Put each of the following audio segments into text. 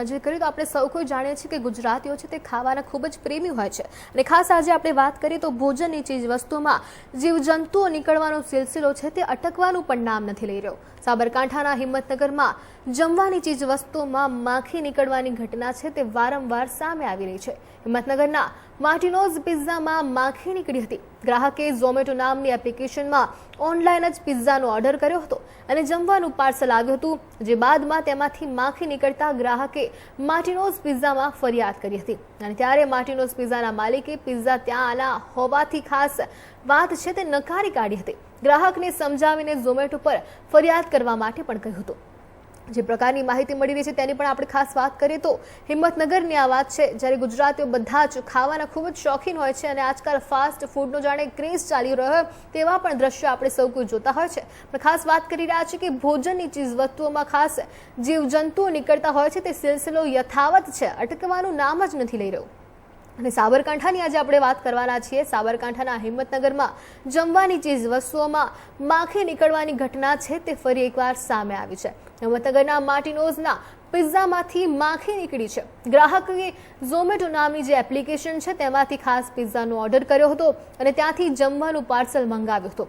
નજર કરીએ તો આપણે સૌ કોઈ જાણીએ છીએ કે ગુજરાતીઓ છે તે ખાવાના ખૂબ જ પ્રેમી હોય છે. અને ખાસ આજે આપણે વાત કરીએ તો ભોજનની ચીજ વસ્તુમાં જીવજંતુઓ નીકળવાનો સિલસિલો છે તે અટકવાનું પણ નામ નથી લઈ રહ્યો. સાબરકાંઠાના હિંમતનગરમાં જમવાની ચીજ વસ્તુઓમાં માખી નીકળવાની ઘટના છે તે વારંવાર સામે આવી રહી છે. હિંમતનગરના માર્ટિનોઝ પિઝામાં માખી નીકળી હતી. ગ્રાહકે ઝોમેટો નામની એપ્લિકેશનમાં ઓનલાઈન જ પિઝાનો ઓર્ડર કર્યો હતો અને જમવાનું પાર્સલ આવ્યું હતું, જે બાદમાં તેમાંથી માખી નીકળતા ગ્રાહકે માર્ટિનોઝ પિઝામાં ફરિયાદ કરી હતી. અને ત્યારે માર્ટિનોઝ પિઝાના માલિકે પિઝા ત્યાં આના હોવાથી ખાસ વાત છે તે નકારી કાઢી હતી. ગ્રાહકને સમજાવીને ઝોમેટો પર ફરિયાદ કરવા માટે પણ કહ્યું હતું. જે પ્રકારની માહિતી મળી રહી છે તેની પણ આપણે ખાસ વાત કરીએ તો હિંમતનગરની આ વાત છે, જ્યારે ગુજરાતીઓ બધા જ ખાવાના ખૂબ જ શોખીન હોય છે અને આજકાલ ફાસ્ટ ફૂડનો જાણે ક્રેઝ ચાલી રહ્યો હોય, તેવા પણ દ્રશ્યો આપણે સૌ કોઈ જોતા હોય છે. પણ ખાસ વાત કરી રહ્યા છે કે ભોજનની ચીજ વસ્તુઓમાં ખાસ જીવજંતુઓ નીકળતા હોય છે, તે સિલસિલો યથાવત છે, અટકવાનું નામ જ નથી લઈ રહ્યું. અને સાબરકાંઠાની આજે આપણે વાત કરવાના છીએ. સાબરકાંઠાના હિંમતનગરમાં જમવાની ચીજ વસ્તુઓમાં માખી નીકળવાની ઘટના છે તે ફરી એકવાર સામે આવી છે. હિંમતનગરના માર્ટિનોઝના પિઝામાંથી માખી નીકળી છે. ગ્રાહકે ઝોમેટો નામની જે એપ્લિકેશન છે તેમાંથી ખાસ પિઝાનો ઓર્ડર કર્યો હતો અને ત્યાંથી જમવાનું પાર્સલ મંગાવ્યું હતું.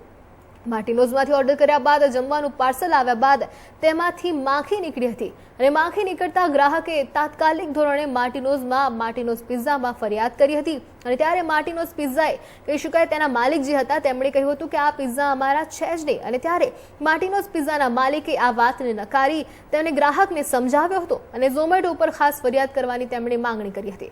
માર્ટિનોઝમાંથી ઓર્ડર કર્યા બાદ, જમવાનું પાર્સલ આવ્યા બાદ તેમાંથી માખી નીકળી હતી. અને માખી નીકળતા ગ્રાહકે તાત્કાલિક ધોરણે માર્ટિનોઝમાં માર્ટિનોઝ પિઝામાં ફરિયાદ કરી હતી. અને ત્યારે માર્ટિનોઝ પિઝાએ કહી શકાય તેના માલિક જે હતા, તેમણે કહ્યું હતું કે આ પિઝા અમારા છે જ નહીં. અને ત્યારે માર્ટિનોઝ પિઝાના માલિકે આ વાતને નકારી તેમણે ગ્રાહકને સમજાવ્યો હતો અને ઝોમેટો ઉપર ખાસ ફરિયાદ કરવાની તેમણે માંગણી કરી હતી.